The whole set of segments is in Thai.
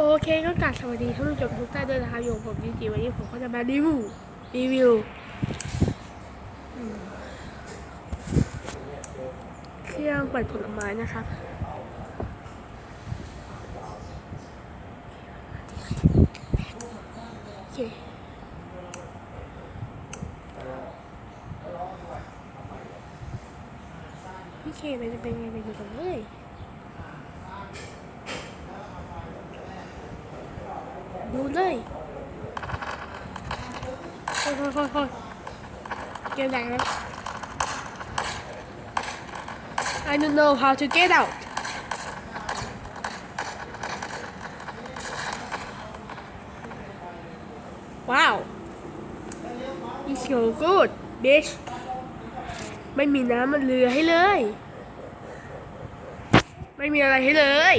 โอเคก็กราบสวัสดีท่านผู้ชมทุกท่านด้วยนะคะอยู่กับผมจริงๆวันนี้ผมก็จะมารีวิวรีวิวเครื่องปั่นผลไม้นะครับโอเคโอเคมันจะเป็นยังไงไปดูกันเลย ดูเลยค่อยค่อยค่อยค่อยเกมแรงแล้ว I don't know how to get out ว้าว It's so good bitch ไม่มีน้ำมันเรือให้เลย ไม่มีอะไรให้เลย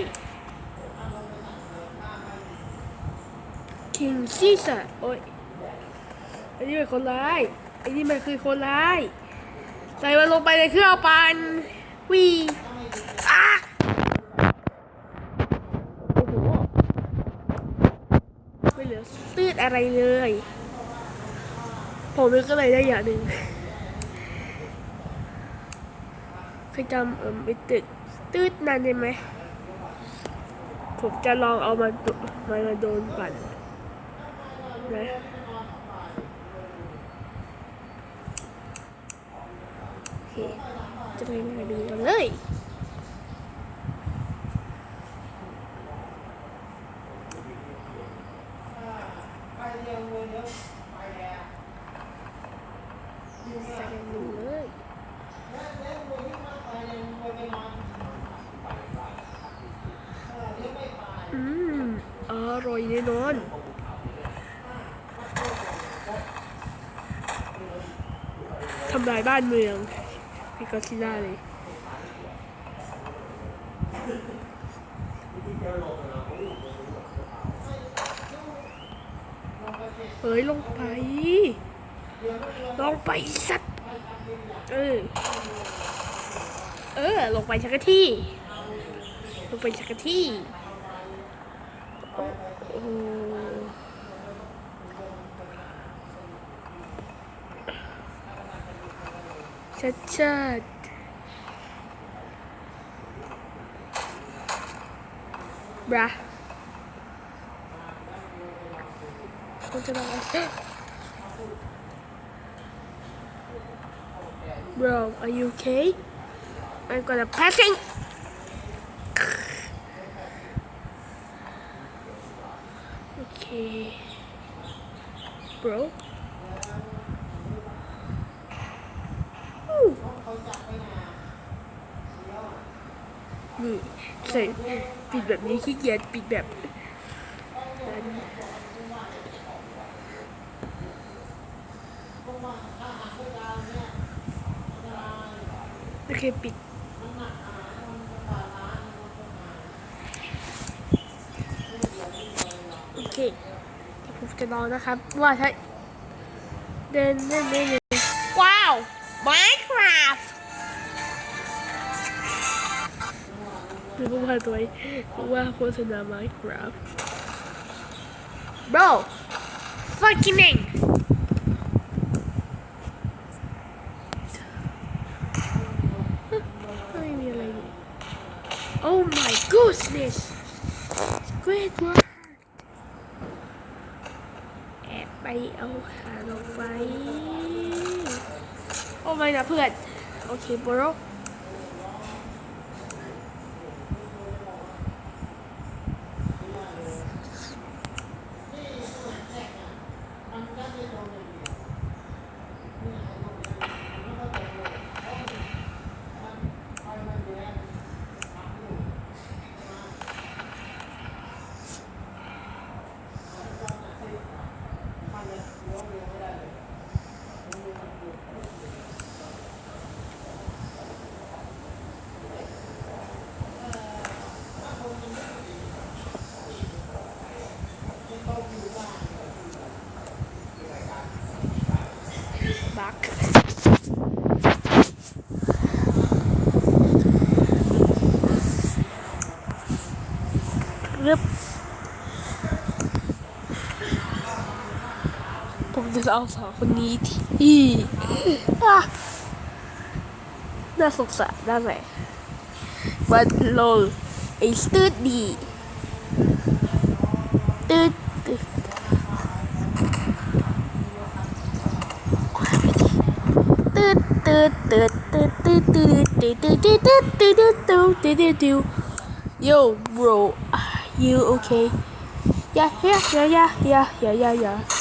King Caesar โอ้ยไอ้นี่เป็นคนร้ายไอ้นี่มันคือคนร้าย ใส่มันลงไปในเครื่องปั่นวีอะโอ้โหไม่เหลือตืดอะไรเลย ผมนึกก็เลยได้อย่างหนึ่งเคยจำเออไปตึกตืดนั่นได้ไหมผมจะลองเอามาดูมามาโดนปั่น นะโอเค จะไปมาดูกันเลย ไปกันดูเลย อืม อร่อยแน่นอน ทำลานเมืองพี่ก็ซิล่าเลยเฮ้ยลงไป ลงไปสัตว์เออ เออ ลงไปชักกะที่ ลงไปชักกะที่ โอ้ Chachat. Bruh. Bro, are you okay? I've got a passing. okay. Bro? นี่ใส่ปิดแบบนี้ขี้เกียจปิดแบบนั้โอเคปิดโอเคเดี๋ยวผมจะลองนะครับ ว่าถ้าเดินเดินเดิน หรือว่าตัวว่าโฆษณา Minecraft bro fucking name ไม่มีอะไรเลย Oh my goodness Squidward แอบไปเอาขาล จะเอาสาวคนนี้ที่น่าสงสารได้ไหมวันลงไอ้ตืดดีตืดตืดตืดตืดตืดตืดตืดตืดตืดตืดตืดตืดตืดตืดตืดตืด Yo, bro, you okay? Yeah, yeah, yeah, yeah, yeah, yeah, yeah, yeah.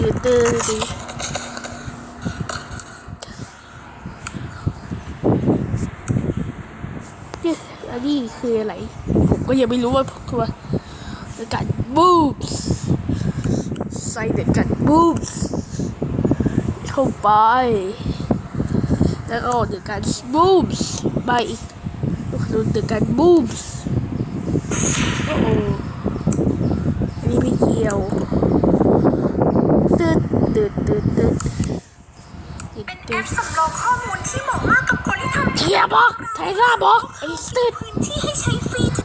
อยู่ดื้อดิเนี่ยอันนี้คืออะไร ผมก็ยังไม่รู้ว่าพวกตัวกันบูมส์ใส่เด็กกันบูมส์เข้าไป แล้วเด็กกันบูมส์ไปอีกลูกเด็กกันบูมส์โอ้โหอันนี้ไม่เกี่ยว ตืดตืดตืดเป็นแอปสำรองข้อมูลที่เหมาะมากกับคนที่ทำเทียบบอกไทราบอกไอ้ตืดพื้นที่ให้ใช้ฟรีจะ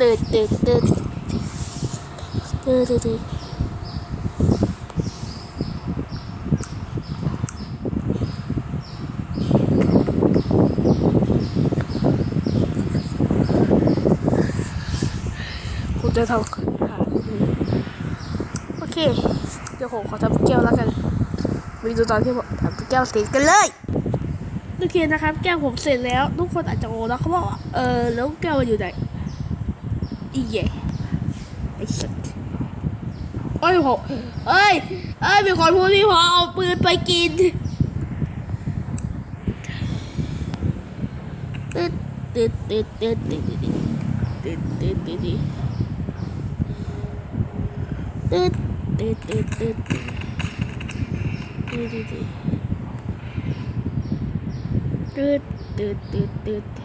ตืดตืดตืดตืดตืดผมจะทำโอเค เดี๋ยวผมขอทำแก้วแล้วกันมีดูตอนที่ผมทำแก้วเสร็จกันเลยโอเคนะครับ แก้วผมเสร็จแล้ว ทุกคนอาจจะโอแล้วเขาบอกเออแล้วแก้วอยู่ไหน อีเย่ไอ้สัตว์เอ้ยโหเอ้ยเอ้ยมีคนพูดที่พอเอาปืนไปกินตึ๊ดตึ๊ดตึ๊ดตึ๊ดตึ๊ดตึ๊ดตึ๊ดตึ๊ดตึ๊ดตึ๊ดตึ๊ดตึ๊ดตึ๊ดตึ๊ดตึ๊ดตึ๊ดตึ๊ดตึ๊ดตึ๊ด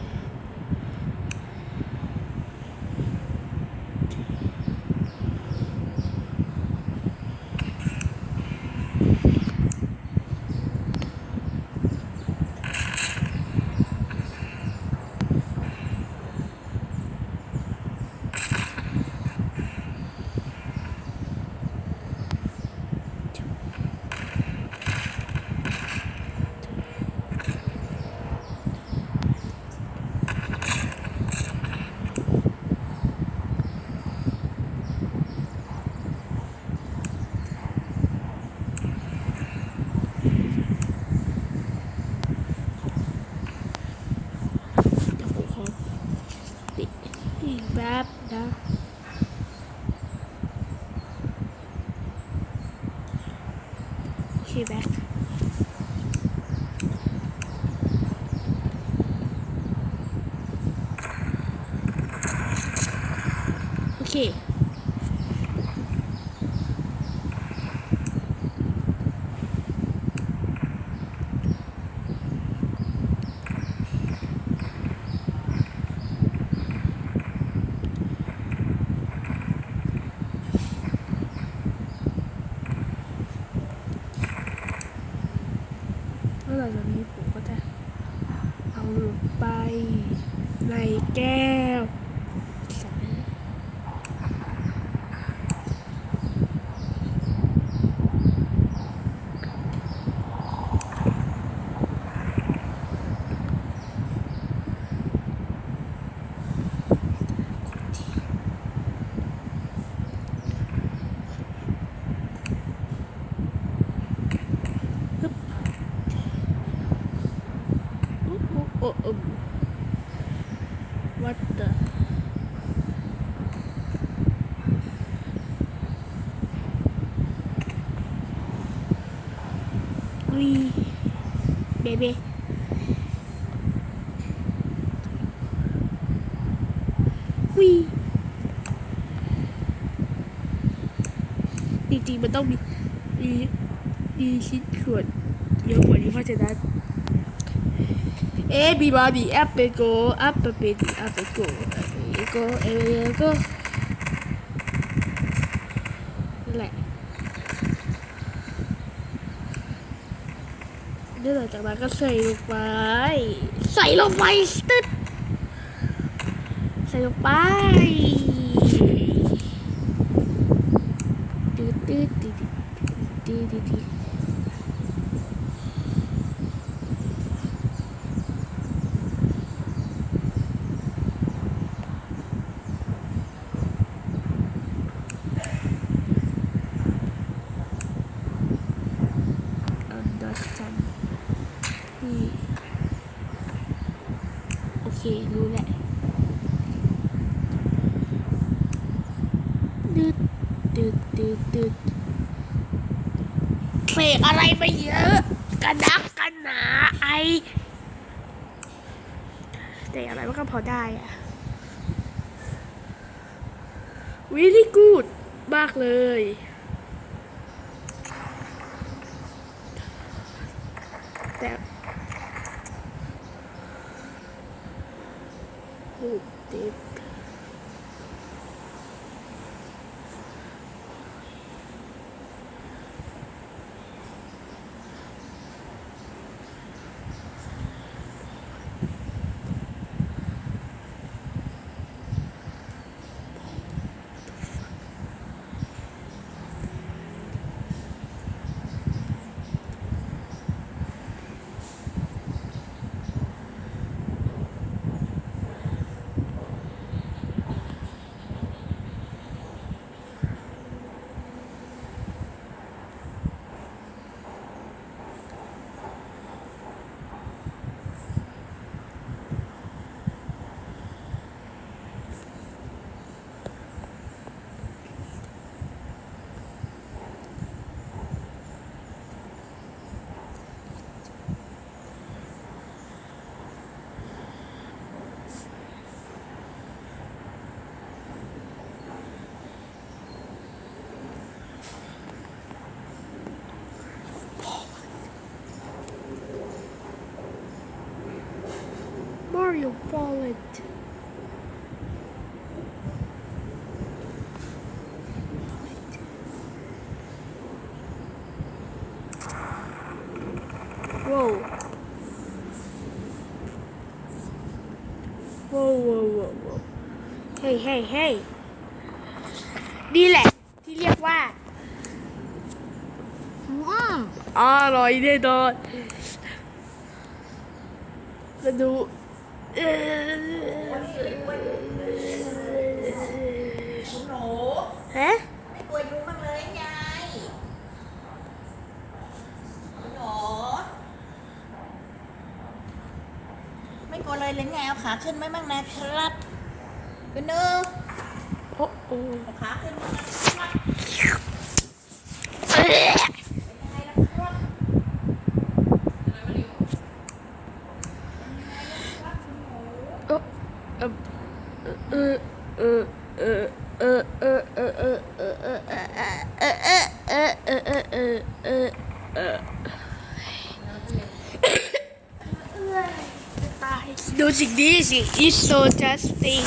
ตอนนี้ผมก็จะเอาลงไปในแก้ว bébé. Oui. จริงๆมันต้องมีมีมีชิ้นส่วนเยอะกว่านี้เพราะฉะนั้น Everybody up and go, up a bit, up and go, up and go, and go. นั่นแหละ เดี๋ยวหลังจากนั้นก็ใส่ลงไป ใส่ลงไปตึ๊ดใส่ลงไปตึ๊ดตึ๊ดตึ๊ดตึ๊ดตึ๊ดตึ๊ด อันดับจันนี่โอเค รู้แหละดืด ดืดดืดเสกอะไรไปเยอะกันนักกันหนาไอแต่อะไรมันก็พอได้อะวิลี่กูดมากเลย แต่หูติด your wallet. Whoa. Whoa, whoa, whoa, whoa. Hey, hey, hey. นี่แหละ ที่เรียกว่า อืมอร่อยแน่นอนแล้วดู หนูฮะไม่กลัวยุงบ้างเลยไงคุณหนูไม่กลัวเลยเลยไงเอาขาขึ้นไหมบ้างนะครับคุณหนูโอ้โอ้เอาขาขึ้นบ้างนะครับ Não se dizem, isso já tem.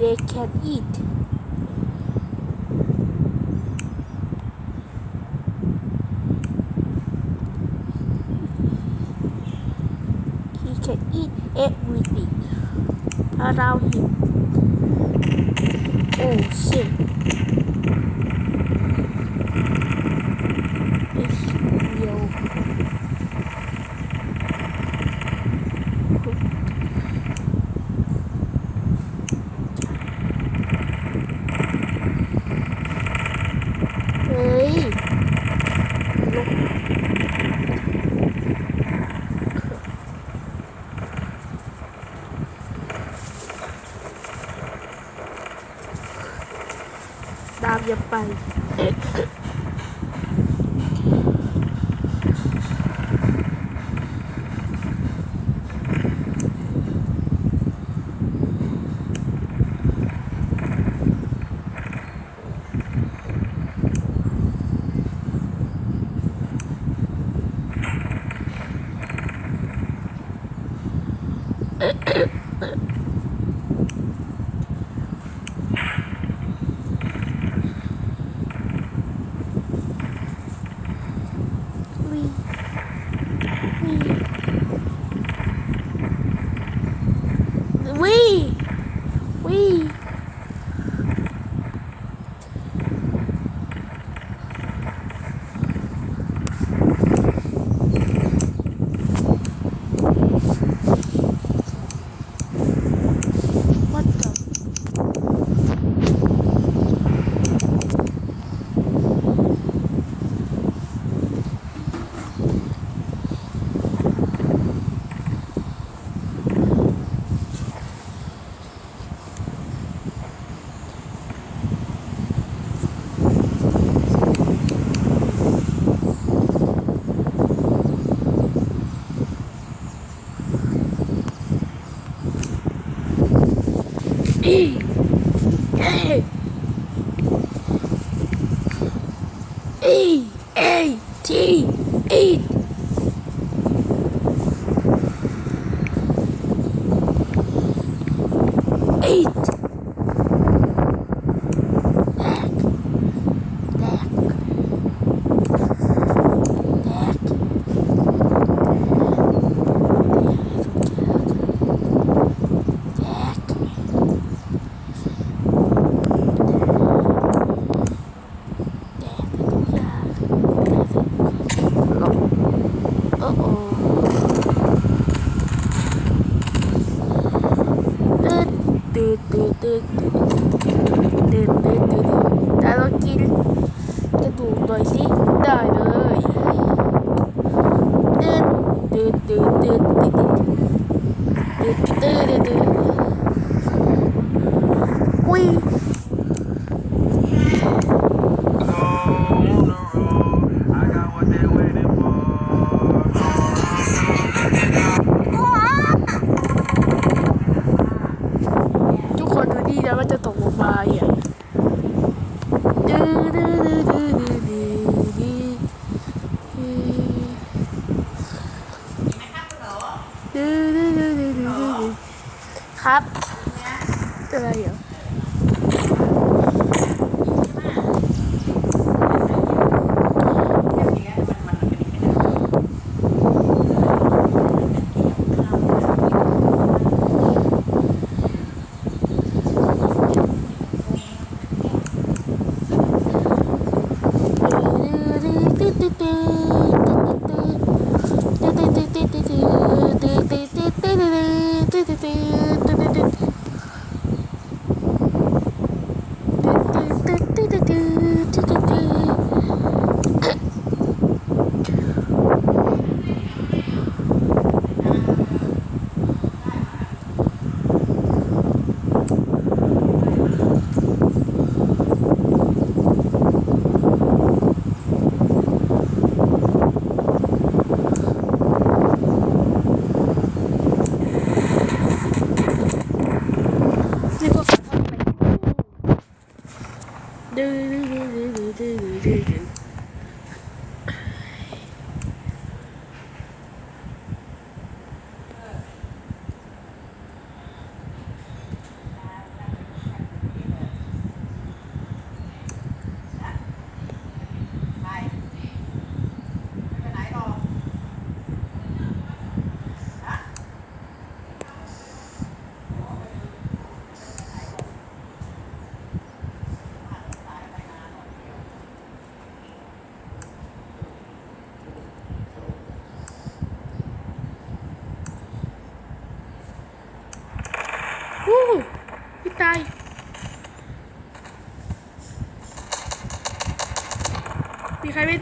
They can eat Ahem.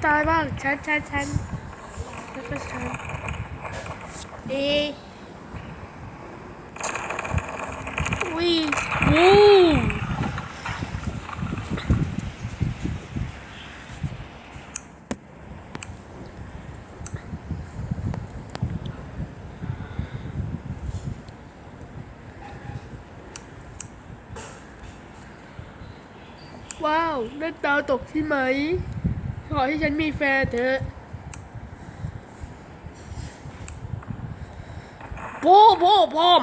ตายบ้างฉันฉันฉันแล้วก็ฉันดีอุ้ยวูว้าวนั่ตาตกใช่ไหม ขอให้ฉันมีแฟนเถอะโบโบพร้อม